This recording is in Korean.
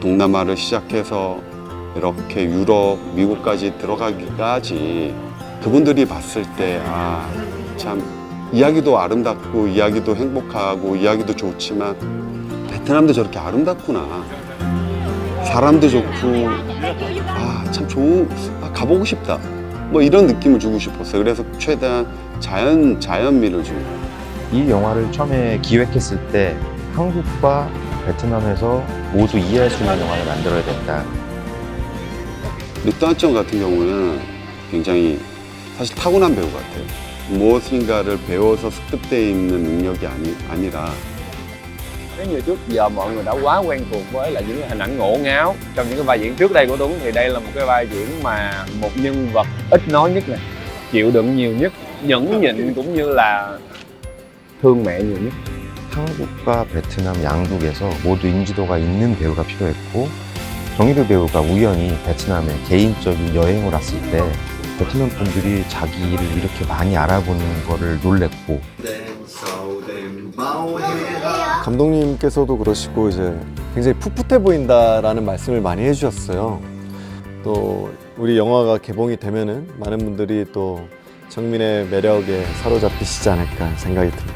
동남아를 시작해서 이렇게 유럽, 미국까지 들어가기까지 그분들이 봤을 때, 아, 참, 이야기도 아름답고, 이야기도 행복하고, 이야기도 좋지만, 베트남도 저렇게 아름답구나. 사람도 좋고, 아, 참 좋은, 아, 가보고 싶다. 뭐 이런 느낌을 주고 싶었어요. 그래서 최대한 자연, 자연미를 주고. 이 영화를 처음에 기획했을 때 한국과 베트남에서 모두 이해할 수 있는 영화를 만들어야 된다. 리또한정 같은 경우는 굉장히 사실 타고난 배우 같아요. 무엇인가를 배워서 습득되어 있는 능력이 아니, 아니라 Nếu như trước giờ mọi người đã quá quen thuộc với là những cái hình ảnh ngổ ngáo trong những cái vai diễn trước đây của Tuấn thì đây là một cái vai diễn mà một nhân vật ít nói nhất này chịu đựng nhiều nhất nhẫn nhịn cũng như là thương mẹ nhiều nhất 한국과 베트남 양국에서 모두 인지도가 있는 배우가 필요했고 정희도 배우가 우연히 베트남에 개인적인 여행을 왔을 때 베트남 분들이 자기 일을 이렇게 많이 알아보는 거를 놀랬고 감독님께서도 그러시고 이제 굉장히 풋풋해 보인다라는 말씀을 많이 해주셨어요. 또 우리 영화가 개봉이 되면은 많은 분들이 또 정민의 매력에 사로잡히시지 않을까 생각이 듭니다.